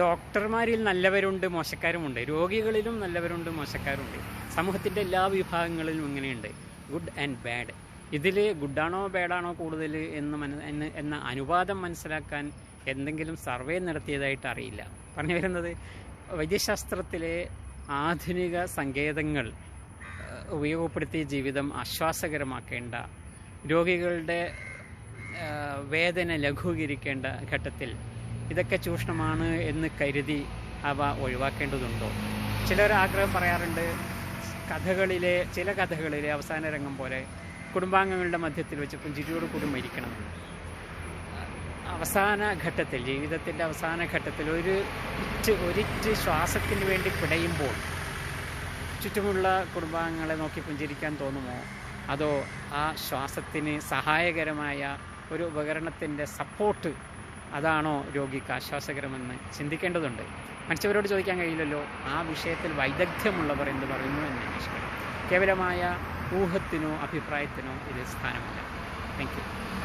ഡോക്ടർമാരിൽ നല്ലവരുണ്ട് മോശക്കാരുമുണ്ട്. രോഗികളിലും നല്ലവരുണ്ട് മോശക്കാരുണ്ട്. സമൂഹത്തിന്റെ എല്ലാ വിഭാഗങ്ങളിലും ഇങ്ങനെയുണ്ട്. ഗുഡ് ആൻഡ് ബാഡ് ഇതിൽ ഗുഡാണോ ബാഡാണോ കൂടുതൽ എന്ന് മന എന്ന് അനുപാതം മനസ്സിലാക്കാൻ എന്തെങ്കിലും സർവേ നടത്തിയതായിട്ട് അറിയില്ല. പറഞ്ഞു വരുന്നത് വൈദ്യശാസ്ത്രത്തിലെ ആധുനിക സങ്കേതങ്ങൾ ഉപയോഗപ്പെടുത്തിയ ജീവിതം ആശ്വാസകരമാക്കേണ്ട രോഗികളുടെ വേദന ലഘൂകരിക്കേണ്ട ഘട്ടത്തിൽ ഇതൊക്കെ ചൂഷണമാണ് എന്ന് കരുതി അവ ഒഴിവാക്കേണ്ടതുണ്ടോ? ചിലർ ആഗ്രഹം പറയാറുണ്ട് കഥകളിലെ ചില കഥകളിലെ അവസാന രംഗം പോലെ കുടുംബാംഗങ്ങളുടെ മധ്യത്തിൽ വെച്ച് പുഞ്ചിരിയോട് കൂടി മരിക്കണം. അവസാന ഘട്ടത്തിൽ ജീവിതത്തിന്റെ അവസാന ഘട്ടത്തിൽ ഒരു ഇറ്റ് ഒരിറ്റ് ശ്വാസത്തിന് വേണ്ടി പിടയുമ്പോൾ ചുറ്റുമുള്ള കുടുംബാംഗങ്ങളെ നോക്കി പുഞ്ചിരിക്കാൻ തോന്നുമോ? അതോ ആ ശ്വാസത്തിന് സഹായകരമായ ഒരു ഉപകരണത്തിന്റെ സപ്പോർട്ട് അതാണോ രോഗിക്ക് ആശ്വാസകരമെന്ന് ചിന്തിക്കേണ്ടതുണ്ട്. മനുഷ്യവരോട് ചോദിക്കാൻ കഴിയില്ലല്ലോ. ആ വിഷയത്തിൽ വൈദഗ്ധ്യമുള്ളവർ എന്ന് പറയുന്നു എന്ന് അന്വേഷിക്കണം. കേവലമായ ഊഹത്തിനോ അഭിപ്രായത്തിനോ ഇത് സ്ഥാനമില്ല. താങ്ക്